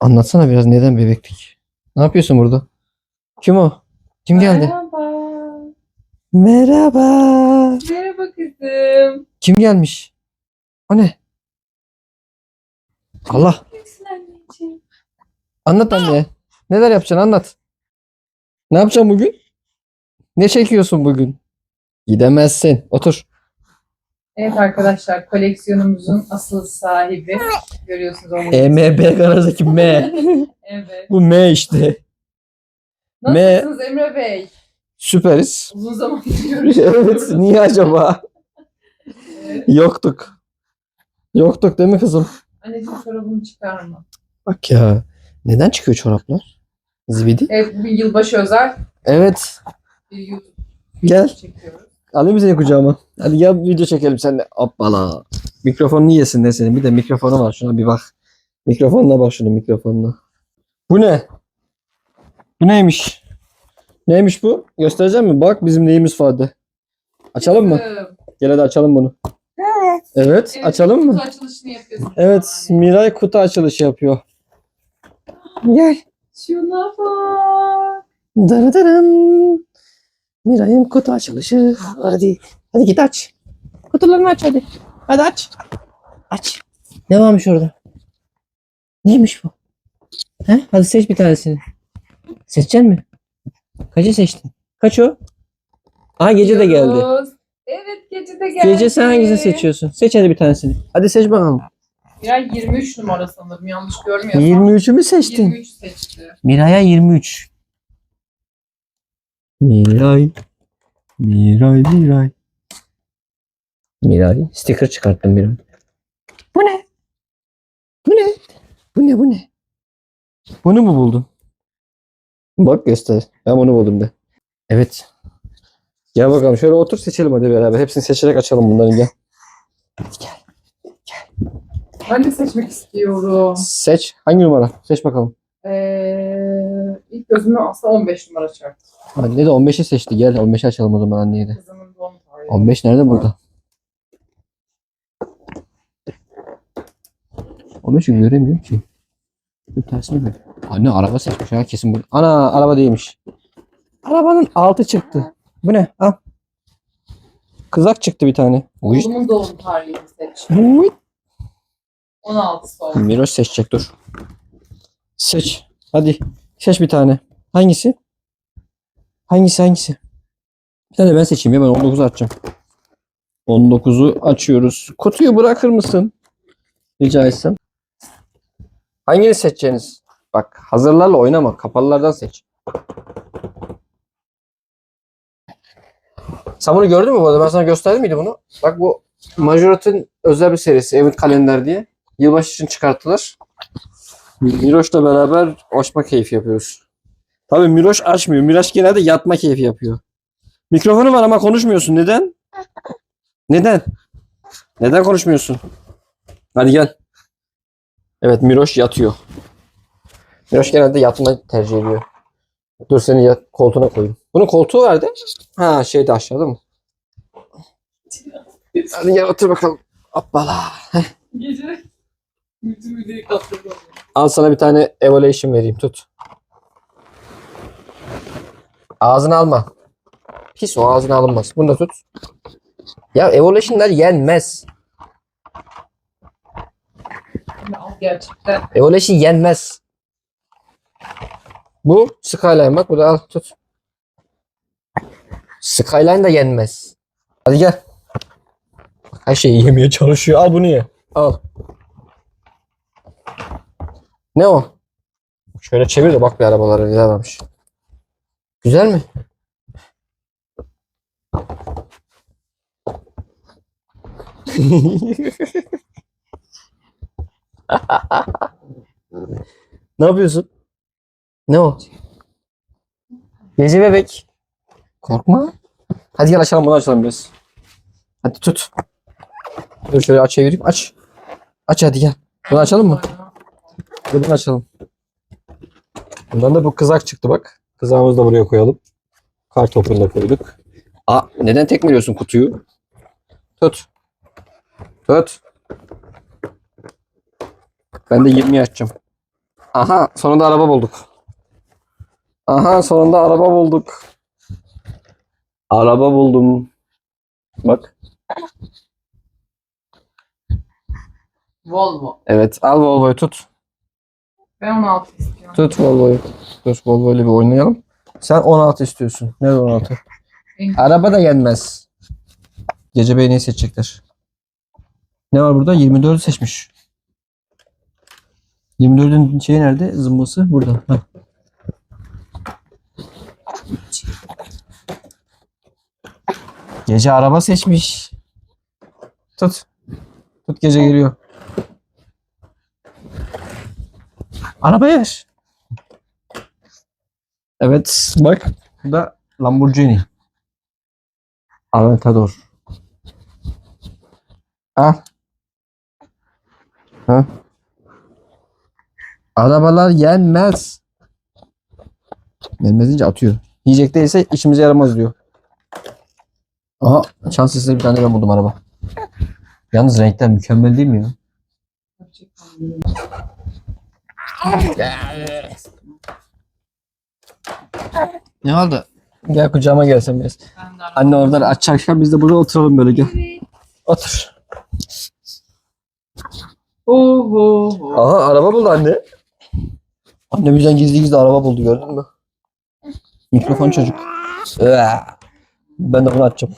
Anlatsana biraz neden bebeklik? Ne yapıyorsun burada? Kim o? Kim geldi? Merhaba. Merhaba. Merhaba kızım. Kim gelmiş? O ne? Allah. Anneciğim? Anlat anne. Neler yapacaksın anlat. Ne yapacaksın bugün? Ne çekiyorsun bugün? Gidemezsin. Otur. Evet arkadaşlar koleksiyonumuzun asıl sahibi. Görüyorsunuz onu. EMB garajındaki M. Evet. Bu M işte. Nasılsınız Emre Bey? Süperiz. Uzun zamandır evet. Niye acaba? Evet. Yoktuk. Yoktuk değil mi kızım? Anneciğim çorabını çıkarma. Bak ya. Neden çıkıyor çoraplar? Zibidi. Evet bugün yılbaşı özel Evet. bir YouTube Gel. çekiyoruz. Alayım mı seni kucağıma? Hadi gel video çekelim seninle. Hoppala. Mikrofonunu yesin de senin. Bir de mikrofonu var. Şuna bir bak. Mikrofonuna bak şunun mikrofonuna. Bu ne? Bu neymiş? Neymiş bu? Göstereceğim mi? Bak bizim neyimiz vardı. Açalım mı? Gel hadi açalım bunu. Evet. Evet, açalım mı? Kutu açılışını yapıyorsun. Evet. Miray kutu açılışı yapıyor. Gel. Şuna bak. Darıdarın. Miray'ın kutu açılışı. Hadi. Hadi git aç. Kutularını aç hadi. Hadi aç. Aç. Ne varmış orada? Neymiş bu? He? Hadi seç bir tanesini. Seçecek mi? Kaçı seçtin? Kaç o? Aa gece de geldi. Evet gece de geldi. Gece sen hangisini seçiyorsun? Seç hadi bir tanesini. Hadi seç bakalım. Miray 23 numara sanırım yanlış görmüyorsam. 23'ü mü seçtin? 23 seçti. Miray'a 23. Miray. Miray, Miray. Miray. Sticker çıkarttım Miray. Bu ne? Bu ne? Bu ne bu ne? Bunu mu buldun? Bak göster. Ben bunu buldum de. Evet. Gel bakalım şöyle otur seçelim hadi beraber. Hepsini seçerek açalım bunların gel. Ben de seçmek istiyorum. Seç. Hangi numara? Seç bakalım. Ee, ilk gözüme aslında 15 numara çarptı. Anne de 15'i seçti. Gel 15'i açalım o zaman anneye de. Kızımın doğum tarihi. 15 nerede burada? 15'i göremiyorum ki. Bir tersine mi? Anne araba seçmiş ha kesin bu. Ana araba değilmiş. Arabanın altı çıktı. Bu ne? Al. Kızak çıktı bir tane. Uy. Oğlumun doğum tarihini seç. Uy. 16 oldu. Miroş seçecek dur. Seç. Hadi. Seç bir tane. Hangisi? Hangisi hangisi? Bir tane ben seçeyim ya ben 19'u açacağım. 19'u açıyoruz. Kutuyu bırakır mısın? Rica etsem. Hangini seçeceğiniz? Bak hazırlarla oynama. Kapalılardan seç. Sen bunu gördün mü bu arada? Ben sana gösterdim miydi bunu? Bak bu Majorat'ın özel bir serisi. Event Kalender diye. Yılbaşı için çıkarttılar. Miroş'la beraber açma keyfi yapıyoruz. Tabii Miroş açmıyor. Miroş genelde yatma keyfi yapıyor. Mikrofonu var ama konuşmuyorsun. Neden? Neden? Neden konuşmuyorsun? Hadi gel. Evet Miroş yatıyor. Miroş genelde yatmayı tercih ediyor. Dur seni yat, koltuğuna koyayım. Bunun koltuğu nerede? Ha şeyde aşağıda mı? Hadi gel otur bakalım. Hoppala. Gece Al sana bir tane evaluation vereyim tut. Ağzına alma. Pis o ağzına alınmaz. Bunu da tut. Ya evaluation'lar yenmez. Gerçekten. Evaluation yenmez. Bu Skyline bak bu da al tut. Skyline da yenmez. Hadi gel. Her şeyi yemeye çalışıyor. Al bunu ye. Al. Ne o? Şöyle çevir de bak bir arabalara güzel varmış. Güzel mi? ne yapıyorsun? Ne o? Gece bebek. Korkma. Hadi gel açalım bunu açalım biraz. Hadi tut. Dur şöyle aç çevireyim. Aç. Aç hadi gel. Bunu açalım mı? Hadi bunu açalım. Bundan da bu kızak çıktı bak. Kızağımızı da buraya koyalım. Kar topunu da koyduk. Aa, neden tekmeliyorsun kutuyu? Tut. Tut. Ben de 20 açacağım. Aha sonunda araba bulduk. Aha sonunda araba bulduk. Araba buldum. Bak. Volvo. Evet al Volvo'yu tut. Ben 16 istiyorum. Tut Volvo'yu. Dur Volvo ile bir oynayalım. Sen 16 istiyorsun. Ne 16? En- Araba da yenmez. Gece Bey neyi seçecekler? Ne var burada? 24'ü seçmiş. 24'ün şeyi nerede? Zımbası burada. Heh. Gece araba seçmiş. Tut. Tut gece geliyor. Arabaya ver. Evet bak. Bu da Lamborghini. Aventador. Al. Ha? Arabalar yenmez. Yenmez deyince atıyor. Yiyecek değilse işimize yaramaz diyor. Aha şans eseri bir tane ben buldum araba. Yalnız renkler mükemmel değil mi ya? Ne oldu? Gel kucağıma gelsen biraz. Anne oradan açarken biz de burada oturalım böyle gel. Otur. Aha araba buldu anne. Anne bizden gizli gizli araba buldu gördün mü? Mikrofon çocuk. Üaa. Ben de bunu açacağım.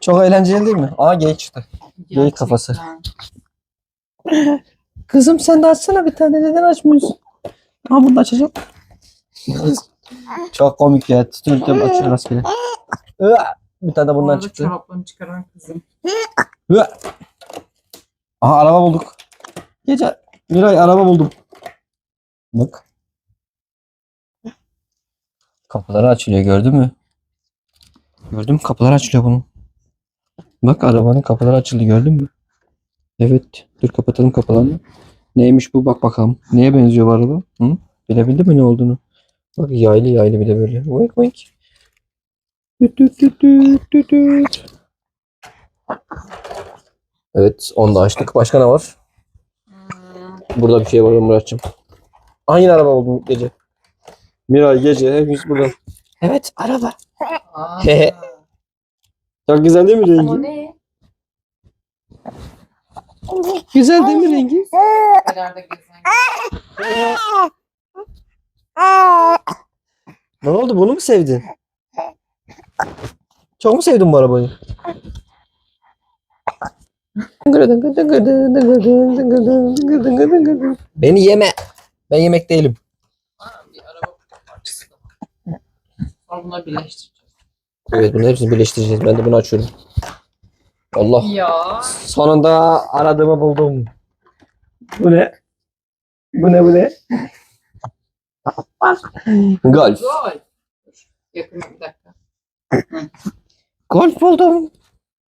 Çok eğlenceli değil mi? Aa geyik çıktı. Geyik kafası. Kızım sen de açsana bir tane neden açmıyorsun? Ha bunu da açacağım. Çok komik ya. Tutuyorum açıyor rastgele. Bir tane de bundan Bundan çıktı. Çoraplarını çıkaran kızım. Aha araba bulduk. Gece Miray araba buldum. Bak. Kapıları açılıyor gördün mü? Gördün mü? Kapıları açılıyor bunun. Bak arabanın kapıları açıldı gördün mü? Evet. Dur kapatalım kapılarını. Neymiş bu bak bakalım. Neye benziyor bu araba? Hı? Bilebildin mi ne olduğunu? Bak yaylı yaylı bir de böyle. Wink wink. Düt düt düt düt düt düt. Evet onu da açtık. Başka ne var? Burada bir şey var Murat'cığım. Aynı araba buldum gece. Miray gece hepimiz burada. Evet araba. Çok güzel değil mi rengi? Ama ne? Güzel değil mi rengi? Ne oldu bunu mu sevdin? Çok mu sevdin bu arabayı? Beni yeme. Ben yemek değilim. Aa, bir araba parçası da var. Sonra bunları birleştireceğiz. Evet bunu hepsini birleştireceğiz. Ben de bunu açıyorum. Allah. Ya. Sonunda aradığımı buldum. Bu ne? Bu ne bu ne? Golf. Gol. Dur, Yakın bir dakika. Golf buldum.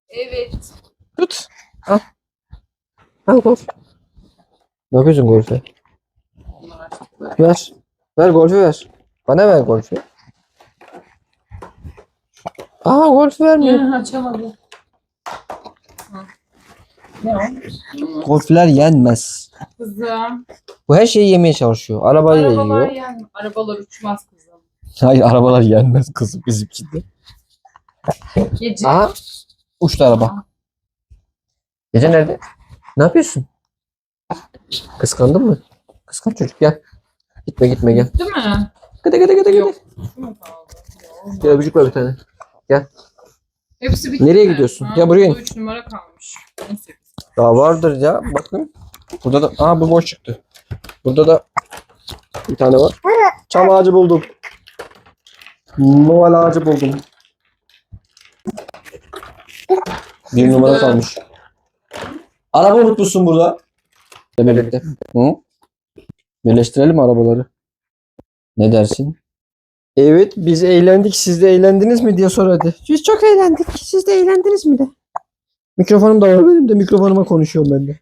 Evet. Tut. Al. Al golf. Ne yapıyorsun golfe? Onlar açtık. Ver. Ver golfü ver. Bana ver golfü. Aa golfü vermiyor. Hı. Ne. Golfler yenmez. Kızım. Bu her şeyi yemeye çalışıyor. Arabayı da Arabalar yiyor. yani. Arabalar uçmaz kızım. Hayır arabalar yenmez kızım bizimkinde. Gece. Aha. Uçtu araba. Gece nerede? Ne yapıyorsun? Kıskandın mı? Kıskan çocuk gel. Gitme gitme gel. Değil mi? Gıdı gıdı gıdı gıdı. Yok. Şu mu kaldı? Yok. Bir öpücük ver bir tane. Hepsi bitti. Nereye mi? gidiyorsun? Ya buraya in. üç numara kalmış. 18. Daha vardır ya. Bakın. Burada da aa bu boş çıktı. Burada da bir tane var. Çam ağacı buldum. Noel ağacı buldum. Bir numara kalmış. Araba unutmuşsun burada. Birlikte. Hı? Birleştirelim arabaları. Ne dersin? Evet biz eğlendik. Siz de eğlendiniz mi diye sor hadi. Biz çok eğlendik. Siz de eğlendiniz mi de? Mikrofonum da var benim de mikrofonuma konuşuyorum ben de.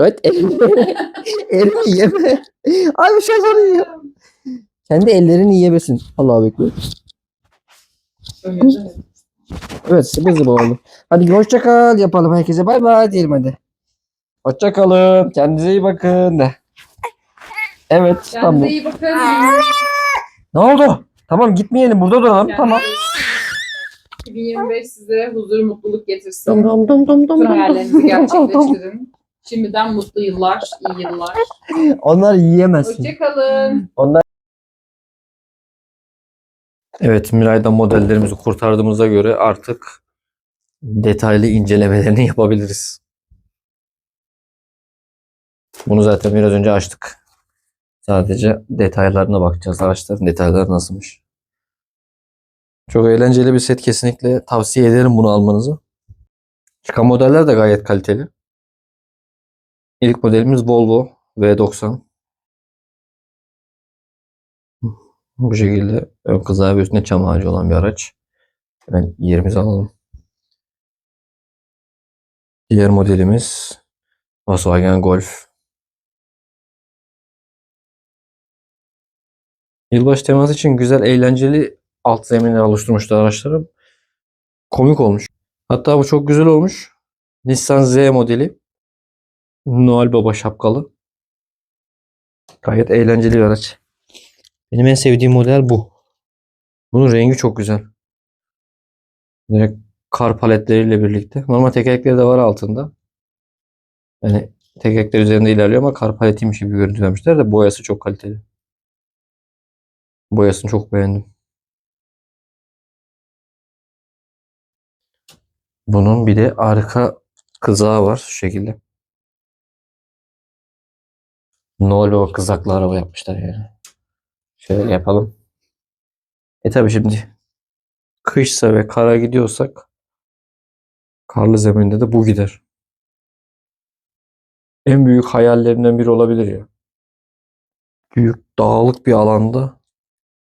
Evet elini, elini yeme. Abi şey sanıyor. Kendi ellerini yiyebilirsin. Allah'a bekle. Evet sıvı zıvı oldu. Hadi hoşça kal yapalım herkese. Bay bay diyelim hadi. Hoşça kalın. Kendinize iyi bakın de. Evet tamam. Kendinize iyi bakın. Ne oldu? Tamam gitmeyelim burada duralım. Tamam. 2025 size huzur, mutluluk getirsin. Dum dum dum dum dum dum. hayallerinizi gerçekleştirin. Şimdiden mutlu yıllar, iyi yıllar. Onlar yiyemezsin. Hoşçakalın. Onlar Evet Miray'dan modellerimizi kurtardığımıza göre artık detaylı incelemelerini yapabiliriz. Bunu zaten biraz önce açtık. Sadece detaylarına bakacağız. Araçların detayları nasılmış. Çok eğlenceli bir set kesinlikle tavsiye ederim bunu almanızı. Çıkan modeller de gayet kaliteli. İlk modelimiz Volvo V90. Bu şekilde ön kızağı ve üstünde çam ağacı olan bir araç. Hemen yerimizi alalım. Diğer modelimiz Volkswagen Golf. Yılbaşı teması için güzel, eğlenceli alt zeminler oluşturmuşlar araçları. Komik olmuş. Hatta bu çok güzel olmuş. Nissan Z modeli. Noel Baba şapkalı. Gayet eğlenceli bir araç. Benim en sevdiğim model bu. Bunun rengi çok güzel. Direkt kar paletleriyle birlikte. Normal tekerlekleri de var altında. Yani tekerlekler üzerinde ilerliyor ama kar paletiymiş gibi görüntü vermişler de boyası çok kaliteli. Boyasını çok beğendim. Bunun bir de arka kızağı var şu şekilde. Baba kızaklı araba yapmışlar yani. Şöyle yapalım. E tabi şimdi kışsa ve kara gidiyorsak karlı zeminde de bu gider. En büyük hayallerimden biri olabilir ya. Büyük dağlık bir alanda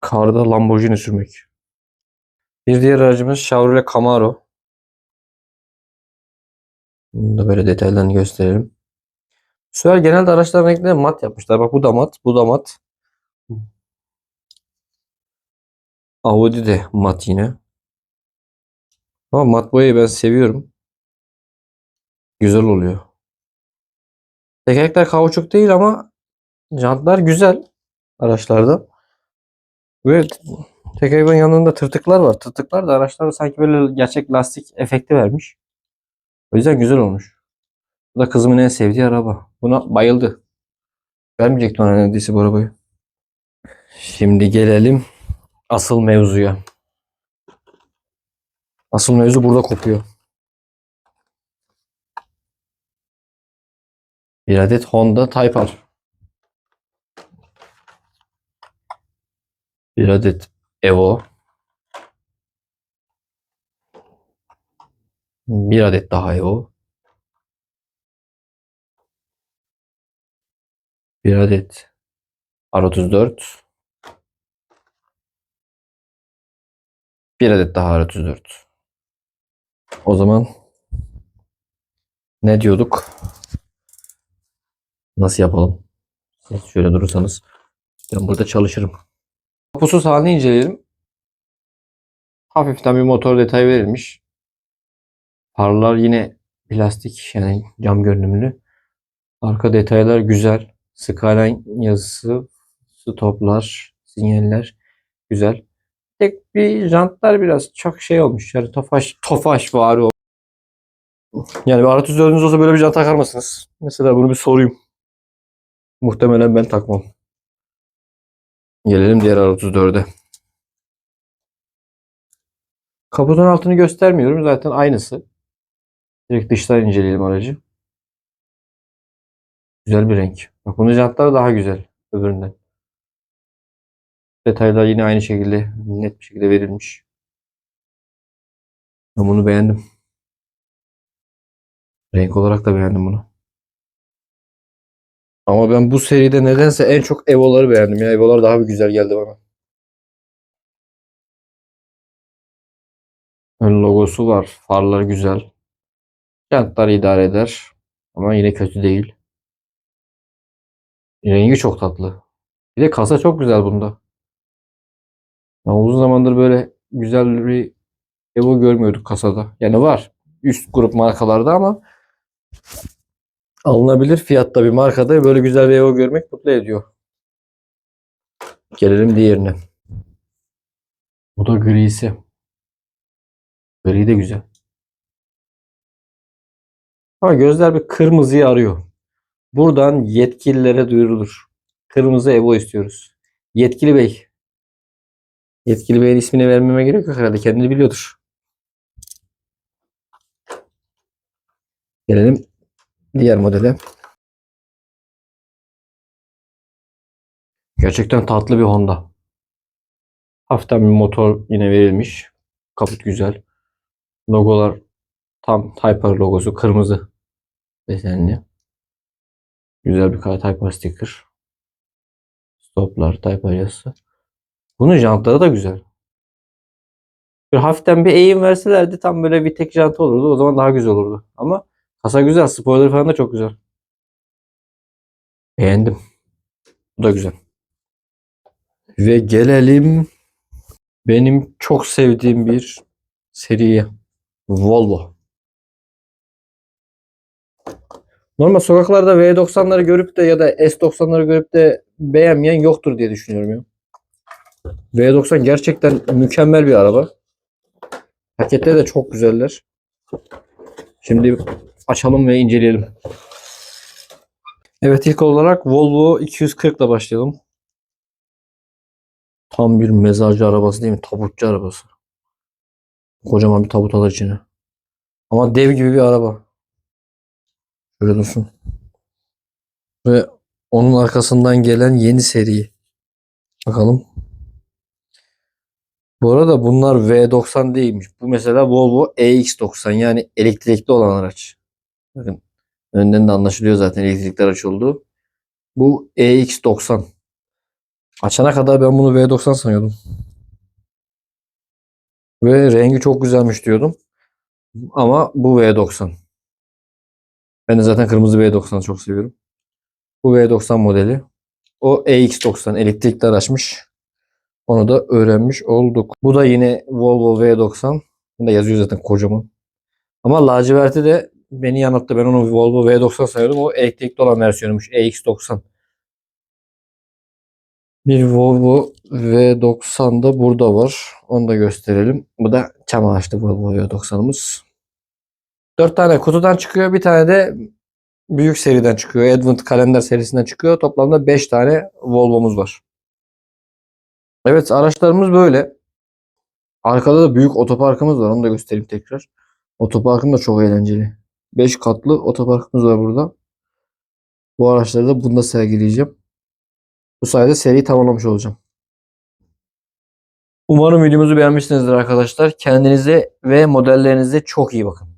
karda Lamborghini sürmek. Bir diğer aracımız Chevrolet Camaro. Bunu da böyle detaylarını gösterelim. Bu sefer genelde araçların renklerini mat yapmışlar. Bak bu da mat, bu da mat. Audi de mat yine. Ama mat boyayı ben seviyorum. Güzel oluyor. Tekerlekler kauçuk değil ama jantlar güzel araçlarda. Ve tekerleğin yanında tırtıklar var. Tırtıklar da araçlarda sanki böyle gerçek lastik efekti vermiş. O yüzden güzel olmuş. Bu da kızımın en sevdiği araba. Buna bayıldı. Vermeyecekti ona neredeyse bu arabayı. Şimdi gelelim asıl mevzuya. Asıl mevzu burada kopuyor. Bir adet Honda Type R. Bir adet Evo. Bir adet daha Evo. Bir adet R34. Bir adet daha R34. O zaman ne diyorduk? Nasıl yapalım? Siz şöyle durursanız ben burada çalışırım. Kapusuz halini inceleyelim. Hafiften bir motor detayı verilmiş. Farlar yine plastik yani cam görünümlü. Arka detaylar güzel. Skyline yazısı, stoplar, sinyaller güzel. Tek bir jantlar biraz çok şey olmuş. Yani tofaş, tofaş var o. Yani bir R34'ünüz olsa böyle bir jant takar mısınız? Mesela bunu bir sorayım. Muhtemelen ben takmam. Gelelim diğer R34'e. Kaputun altını göstermiyorum. Zaten aynısı. Direkt dıştan inceleyelim aracı. Güzel bir renk. Bak bunun jantları daha güzel öbüründen. Detaylar yine aynı şekilde net bir şekilde verilmiş. Ben bunu beğendim. Renk olarak da beğendim bunu. Ama ben bu seride nedense en çok Evo'ları beğendim ya. Evo'lar daha bir güzel geldi bana. Ön logosu var. Farlar güzel. Jantlar idare eder. Ama yine kötü değil. Rengi çok tatlı. Bir de kasa çok güzel bunda. Ya uzun zamandır böyle güzel bir Evo görmüyorduk kasada. Yani var üst grup markalarda ama Alınabilir fiyatta bir markada böyle güzel bir Evo görmek mutlu ediyor. Gelelim diğerine. Bu da grisi. Gri de güzel. Ama gözler bir kırmızıyı arıyor. Buradan yetkililere duyurulur. Kırmızı Evo istiyoruz. Yetkili bey. Yetkili beyin ismini vermeme gerek yok herhalde. Kendini biliyordur. Gelelim diğer modele. Gerçekten tatlı bir Honda. Hafiften bir motor yine verilmiş. Kaput güzel. Logolar tam Type R logosu kırmızı desenli. Güzel bir Type R sticker. Stoplar Type R yazısı. Bunun jantları da güzel. Bir hafiften bir eğim verselerdi tam böyle bir tek jant olurdu. O zaman daha güzel olurdu. Ama kasa güzel. Spoiler falan da çok güzel. Beğendim. Bu da güzel. Ve gelelim benim çok sevdiğim bir seriye. Volvo. Normal sokaklarda V90'ları görüp de ya da S90'ları görüp de beğenmeyen yoktur diye düşünüyorum ya. V90 gerçekten mükemmel bir araba. Paketleri de çok güzeller. Şimdi açalım ve inceleyelim. Evet ilk olarak Volvo 240 ile başlayalım. Tam bir mezarcı arabası değil mi? Tabutçu arabası. Kocaman bir tabut alır içine. Ama dev gibi bir araba. Şöyle dursun. Ve onun arkasından gelen yeni seri. Bakalım. Bu arada bunlar V90 değilmiş. Bu mesela Volvo EX90 yani elektrikli olan araç. Bakın önden de anlaşılıyor zaten elektrikli araç olduğu. Bu EX90. Açana kadar ben bunu V90 sanıyordum. Ve rengi çok güzelmiş diyordum. Ama bu V90. Ben de zaten kırmızı V90'ı çok seviyorum. Bu V90 modeli. O EX90 elektrikli araçmış. Onu da öğrenmiş olduk. Bu da yine Volvo V90. Bunda yazıyor zaten kocaman. Ama laciverti de beni yanılttı. Ben onu Volvo V90 sanıyordum. O elektrikli olan versiyonumuş. EX90. Bir Volvo V90 da burada var. Onu da gösterelim. Bu da çam ağaçlı Volvo V90'ımız. 4 tane kutudan çıkıyor. Bir tane de büyük seriden çıkıyor. Advent kalender serisinden çıkıyor. Toplamda 5 tane Volvo'muz var. Evet araçlarımız böyle. Arkada da büyük otoparkımız var. Onu da göstereyim tekrar. Otoparkım da çok eğlenceli. 5 katlı otoparkımız var burada. Bu araçları da bunda sergileyeceğim. Bu sayede seriyi tamamlamış olacağım. Umarım videomuzu beğenmişsinizdir arkadaşlar. Kendinize ve modellerinize çok iyi bakın.